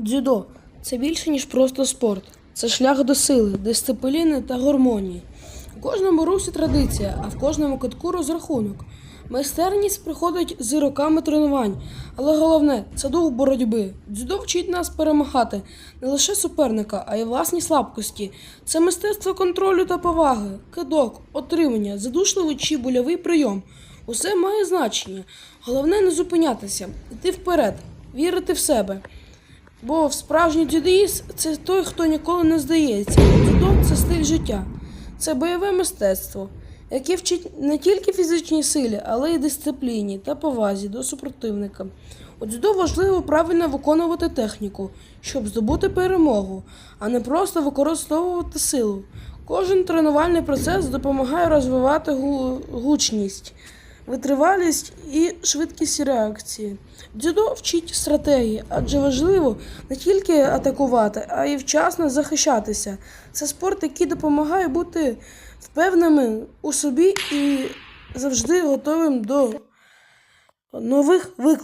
Дзюдо це більше, ніж просто спорт. Це шлях до сили, дисципліни та гармонії. У кожному русі традиція, а в кожному кутку розрахунок. Майстерність приходить з роками тренувань, але головне це дух боротьби. Дзюдо вчить нас перемагати не лише суперника, а й власні слабкості. Це мистецтво контролю та поваги, кидок, отримання, задушливий чи больовий прийом. Усе має значення. Головне не зупинятися, йти вперед, вірити в себе. Бо справжній дзюдоїст – це той, хто ніколи не здається. Дзюдо – це стиль життя, це бойове мистецтво, яке вчить не тільки фізичній силі, але й дисципліні та повазі до супротивника. У дзюдо важливо правильно виконувати техніку, щоб здобути перемогу, а не просто використовувати силу. Кожен тренувальний процес допомагає розвивати гучність, витривалість і швидкість реакції. Дзюдо вчить стратегії, адже важливо не тільки атакувати, а й вчасно захищатися. Це спорт, який допомагає бути впевненими у собі і завжди готовим до нових викликів.